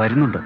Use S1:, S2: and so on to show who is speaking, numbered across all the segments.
S1: വരുന്നുണ്ട്.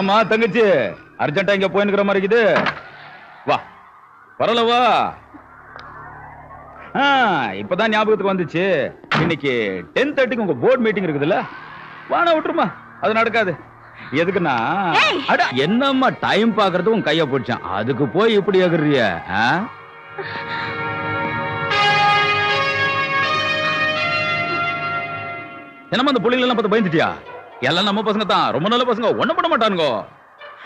S2: என்னம்மா தங்கச்சி. அர்ஜென்ட்டா இங்க போயினுக்கிற மாதிரி இருக்குது. வா. பரவாயில்ல வா. ஆ, இப்பதான் ஞாபகத்துக்கு வந்துச்சு. இன்னைக்கு டென் தேர்ட்டிக்கு உங்க போர்டு மீட்டிங் இருக்குதுல்ல? வாணா விட்டுருமா. அது நடக்காது. எதுக்குன்னா அட என்னம்மா டைம் பாக்குறது உன் கைய பிடிச்சான். அதுக்கு போய் இப்படி எகுறிய என்னம்மா அந்த புள்ளைங்க எல்லாம் பார்த்து பயந்துட்டியா? எல்லாம் நம்ம பசங்க தான். ரொம்ப நல்ல பசங்க. ஒண்ணும் பண்ண மாட்டானுங்க.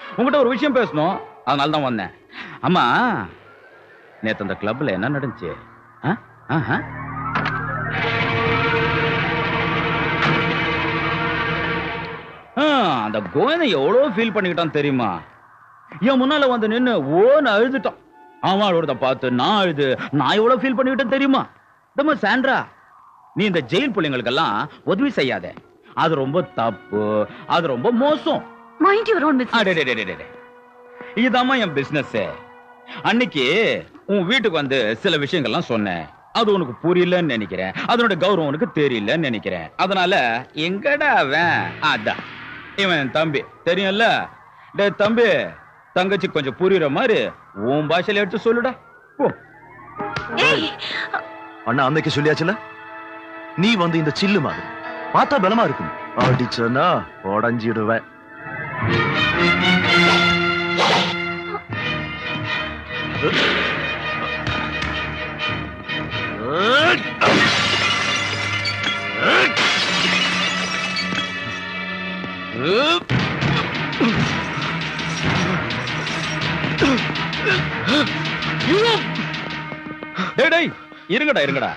S2: உங்ககிட்ட ஒரு விஷயம் பேசணும். அதனால தான் வந்தேன். அம்மா நேற்று அந்த கிளப்ல என்ன நடந்துச்சு? ஆ? ஆஹா. அந்த கோயனை எவ்வளவு ஃபீல் பண்ணிக்கிட்டான் தெரியுமா? என் முன்னால வந்து நின்னு ஓன்னு அழுதுட்டான். அவன் அழுறத பார்த்து நான் அழுது. நான் எவ்வளவு ஃபீல் பண்ணிக்கிட்டேன் தெரியுமா? தம்மா சாண்ட்ரா நீ இந்த ஜெயில் பிள்ளைங்களுக்கெல்லாம் உதவி செய்யாத. அது ரொம்ப தப்பு அது ரொம்ப மோசம்.
S3: Mind your own
S2: business. இதாம்மா என் பிசினஸ் அன்னைக்கு உன் வீட்டுக்கு வந்து சில விஷயங்கள்லாம் சொன்னேன். அது உனக்கு புரியலன்னு நினைக்கிறேன். அதனோட கௌரவம் உனக்கு தெரியலன்னு நினைக்கிறேன். அதனால எங்கடா அவன்? அதான். இவன் என் தம்பி. தெரியும்ல? டேய் தம்பி தங்கச்சி கொஞ்சம் புரியுற மாதிரி உன் பாஷையில எடுத்து சொல்லுடா. போ.
S3: ஏய்!
S4: அண்ணா அன்னைக்கு சொல்லியாச்சுல? நீ வந்து இந்த சில்லு மாதிரி. பார்த்தா பலமா இருக்கும். அடிச்சனா உடஞ்சிடுவேன்.
S2: டேய் டேய் இருங்கடா இருங்கடா.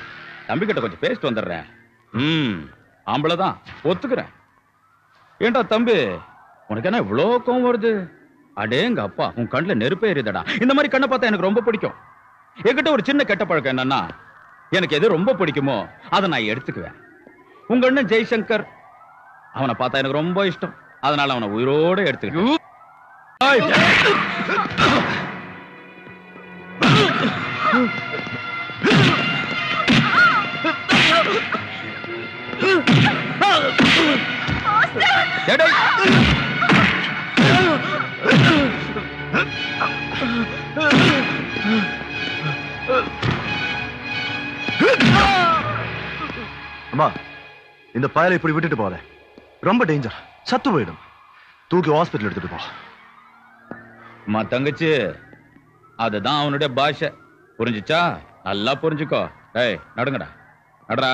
S2: தம்பி கிட்ட கொஞ்சம் பேசிட்டு வந்துடுறேன். ம். ஆம்பளை தான் ஒத்துக்கிறேன். ஏன்டா தம்பி உனக்கு என்ன இவ்வளோ கோவம் வருது? அடேங்க அப்பா உன் கண்ணுல நெருப்பே எரியுதடா. இந்த மாதிரி கண்ணை பார்த்தா எனக்கு ரொம்ப பிடிக்கும். என்கிட்ட ஒரு சின்ன கெட்ட பழக்கம் என்னன்னா எனக்கு எது ரொம்ப பிடிக்குமோ அதை நான் எடுத்துக்குவேன். உங்க அண்ணன் ஜெய்சங்கர் அவனை பார்த்தா எனக்கு ரொம்ப இஷ்டம். அதனால அவனை உயிரோட எடுத்துக்கிட்டேன்.
S4: அம்மா இந்த பயலை இப்படி விட்டுட்டு போல ரொம்ப டேஞ்சர் சத்து போயிடும். தூக்கி ஹாஸ்பிட்டல் எடுத்துட்டு போ.
S2: அம்மா தங்கச்சி அதுதான் அவனுடைய பாஷை. புரிஞ்சுச்சா? நல்லா புரிஞ்சுக்கோ. ஏய் நடுங்கடா. நடடா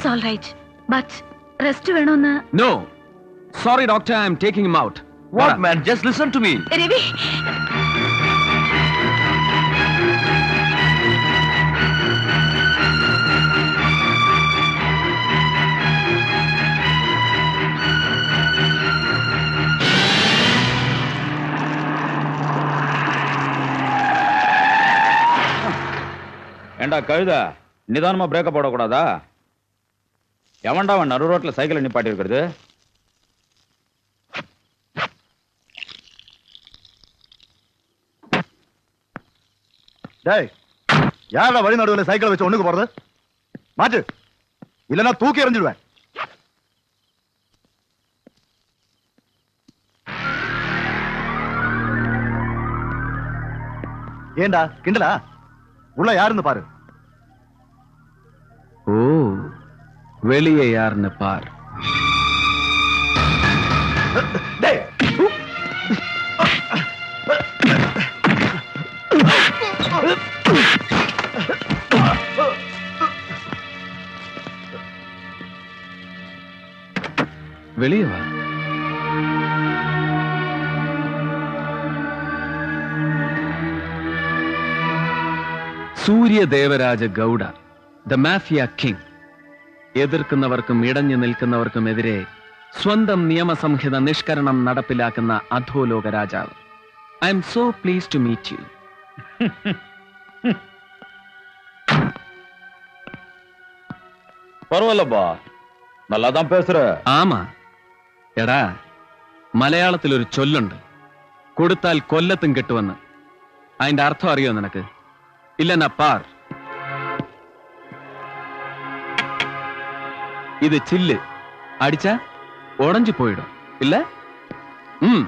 S3: He's all right but rest വേണോന്ന്
S1: No. Sorry, doctor, I'm taking him out.
S4: What man? Just listen to me.
S3: Ravi
S2: ஏண்டா கழுத நிதானமா பிரேக்க போடக்கூடாதா எவன்டா அவன் நடு ரோட்டில் சைக்கிளை நிப்பாட்டி இருக்கிறது
S4: டேய் யாரா வழி நடுவில் சைக்கிள் வச்சு ஒண்ணுக்கு போறது? மாட்டு. இல்லைன்னா தூக்கி எறிஞ்சிடுவேன். ஏண்டா கிண்டலா? உள்ள யாருன்னு பாரு.
S1: வெளியே யாருன்னு பார் வெளியே வா Surya Devaraja Gowda the mafia king എതിർക്കുന്നവർക്കും ഇടഞ്ഞു നിൽക്കുന്നവർക്കുമെതിരെ സ്വന്തം നിയമസംഹിത നിഷ്കരണം നടപ്പിലാക്കുന്ന അധോലോക രാജാവ് I am so please to meet you
S2: பரவாயில்லப்பா நல்லா தான் பேசுற
S1: ആമാ എടാ മലയാളത്തിൽ ഒരു ചൊല്ലുണ്ട് കൊടുത്താൽ കൊല്ലത്തും കിട്ടുമെന്ന് അതിന്റെ അർത്ഥം അറിയോ നിനക്ക് ഇല്ലെന്നാ പാർ இது சில்லு. அடிச்சா உடஞ்சு போயிடும். இல்ல? ம்.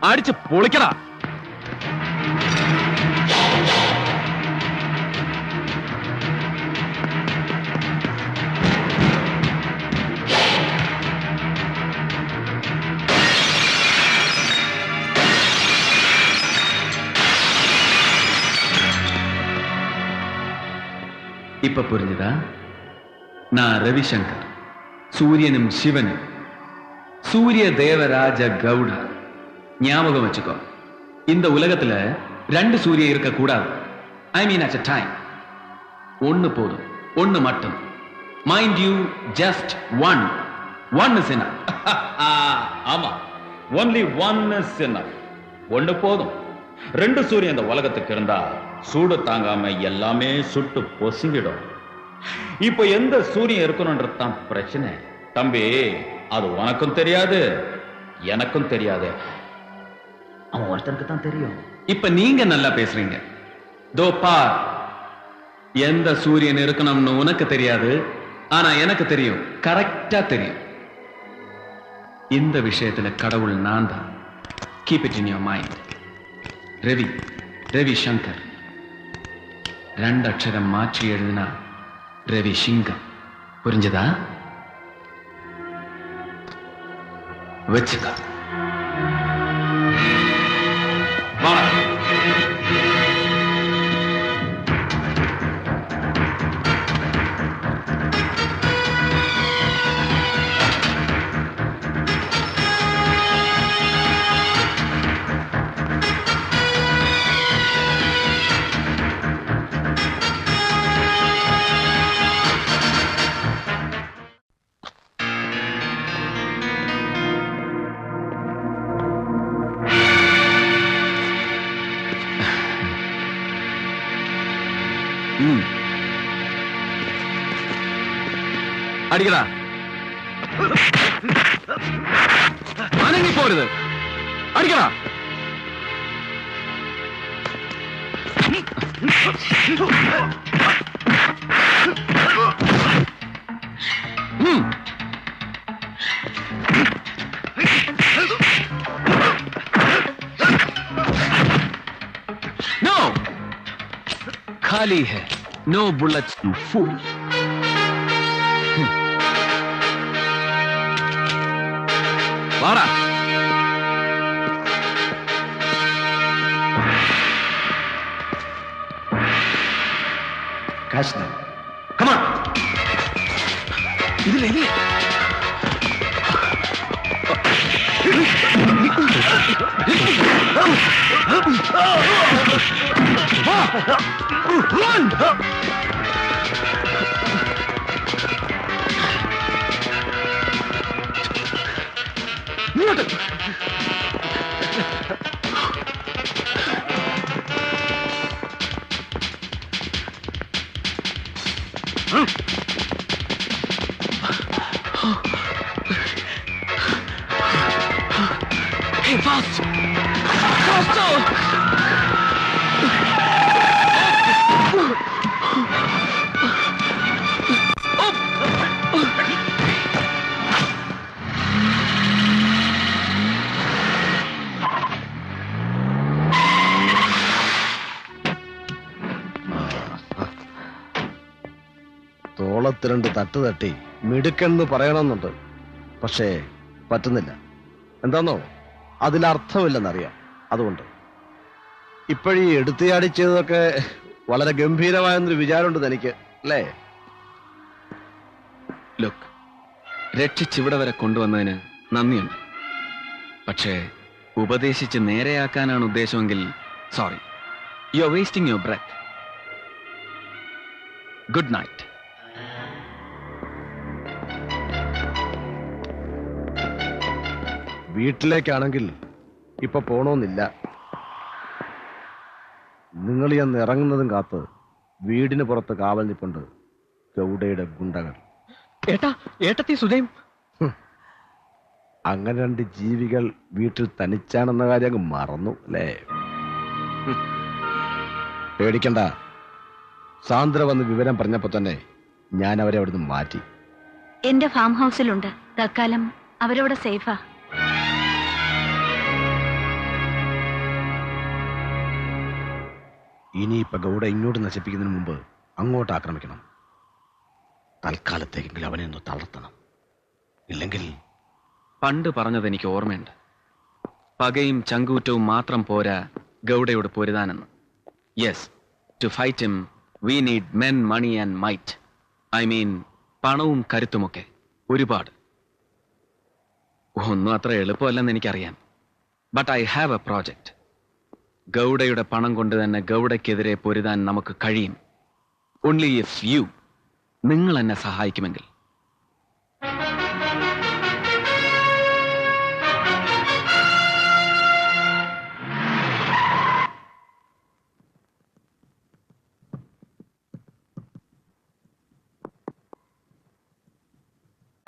S1: அடிச்சு பொழிக்கடா இப்ப புரிஞ்சுதா? நான் ரவிசங்கர் சூரியனும் சிவனும். சூரிய தேவராஜ கவுடா. ஞாபகம் வச்சுக்கோ இந்த உலகத்துல ரெண்டு சூரியன் இருக்க கூடாது. ஐ மீன் அட் டைம் ஒன்னு போதும் ஒன்னு மட்டும். Mind you just one one is என்ன
S2: ஆமா. ஒன்லி ஒன் ஒண்ணு போதும். ரெண்டு சூரியன் இந்த உலகத்துக்கு இருந்தா சூடு தாங்காம எல்லாமே சுட்டு பொசுங்கிடும். இப்ப எந்த சூரியன் இருக்கணும்ன்றது தான் பிரச்சனை. தம்பி அது உனக்கும் தெரியாது எனக்கும் தெரியாது. அவன் ஒருத்தனுக்கு தான் தெரியும்.
S1: இப்ப நீங்க நல்லா பேசுறீங்க. தோ பார் எந்த சூரியன் இருக்கணும்னு உனக்கு தெரியாது ஆனா எனக்கு தெரியும் கரெக்டா தெரியும். இந்த விஷயத்துல கடவுள் நான் தான். Keep it in your mind Ravi Ravi Shankar. ரெண்டு அக்ஷரம் மாற்றி எழுதினா ரவி சிங்கம். புரிஞ்சதா? வச்சுக்க. അടിക്കടാ അനങ്ങി പോരുത് അടിക്കടാ No! Khali hai. No bullets, you fool. Laura!
S4: Cash now. Come on!
S1: ഇതിൽ എലി
S5: Run! രണ്ട് തട്ട് തട്ടി മിടുക്കെന്ന് പറയണമെന്നുണ്ട്. പക്ഷേ പറ്റുന്നില്ല. എന്താന്നോ? അതിലർത്ഥമില്ലെന്നറിയാം അതുകൊണ്ട്. ഇപ്പോഴീ എടുത്തുചാടി ചെയ്തതൊക്കെ വളരെ ഗംഭീരമായെന്നൊരു വിചാരമുണ്ട് തനിക്ക് അല്ലേ?
S1: ലുക്ക് രക്ഷിച്ചിവിടെ വരെ കൊണ്ടുവന്നതിന് നന്ദിയുണ്ട്. പക്ഷേ ഉപദേശിച്ച് നേരെയാക്കാനാണ് ഉദ്ദേശമെങ്കിൽ sorry you are wasting your breath good night
S5: വീട്ടിലേക്കാണെങ്കിൽ ഇപ്പൊ പോണോന്നില്ല. നിങ്ങൾ അന്ന് ഇറങ്ങുന്നതും കാത്ത് വീടിന് പുറത്ത് കാവൽ നിപ്പുണ്ട് ഗൗഡയുടെ ഗുണ്ടകൾ.
S1: ഏട്ടാ ഏട്ടത്തി
S5: അങ്ങനെ രണ്ട് ജീവികൾ വീട്ടിൽ തനിച്ചാണെന്ന കാര്യം അങ്ങ് മറന്നു അല്ലേ? പേടിക്കണ്ട. സാന്ദ്ര വന്ന് വിവരം പറഞ്ഞപ്പോ തന്നെ ഞാൻ അവരെ അവിടുന്ന് മാറ്റി.
S3: എന്റെ ഫാം ഹൗസിലുണ്ട്. തൽക്കാലം അവരവിടെ സേഫാ.
S5: ഇനിയിപ്പൊ ഗൗഡ ഇങ്ങോട്ട് നശിപ്പിക്കുന്നതിന് മുമ്പ് അങ്ങോട്ട് ആക്രമിക്കണം. തൽക്കാലത്തേക്കെങ്കിലും അവനെ ഒന്ന് തളർത്തണം. ഇല്ലെങ്കിൽ
S1: പണ്ട് പറഞ്ഞത് എനിക്ക് ഓർമ്മയുണ്ട്. പകയും ചങ്കൂറ്റവും മാത്രം പോരാ ഗൗഡയോട് പൊരുതാനെന്ന്. Yes to fight him we need men money and might I mean പണവും കരുത്തുമൊക്കെ ഒരുപാട്. ഒന്നും അത്ര എളുപ്പമല്ലെന്ന് എനിക്കറിയാം. But I have a project ഗൗഡയുടെ പണം കൊണ്ട് തന്നെ ഗൗഡയ്ക്കെതിരെ പൊരുതാൻ നമുക്ക് കഴിയും. ഓൺലി ഇഫ് യു നിങ്ങൾ എന്നെ സഹായിക്കുമെങ്കിൽ.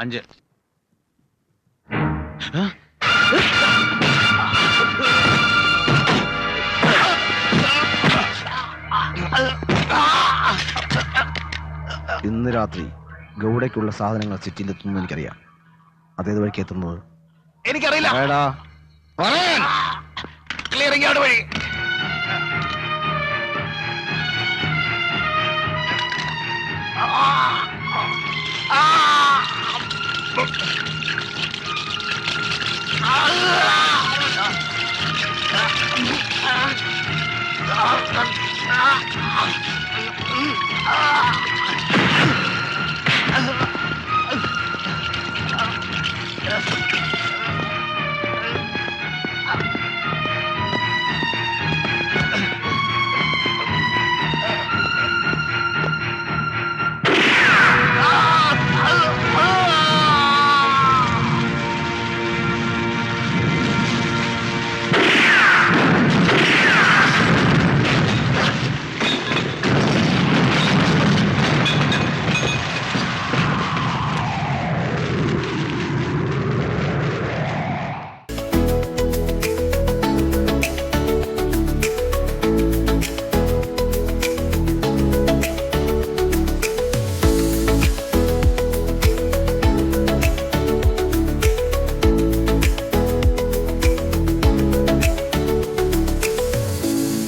S1: അഞ്ച്.
S5: ഇന്ന് രാത്രി ഗൗഡയ്ക്കുള്ള സാധനങ്ങൾ സിറ്റിയിലെത്തുന്നു എനിക്കറിയാം. അതേത് വഴിക്ക് എത്തുന്നത്?
S4: എനിക്കറിയില്ല.
S5: വേടാ
S4: ക്ലിയറിംഗ് വഴി.
S5: Ah! ah! ah! ah! ah!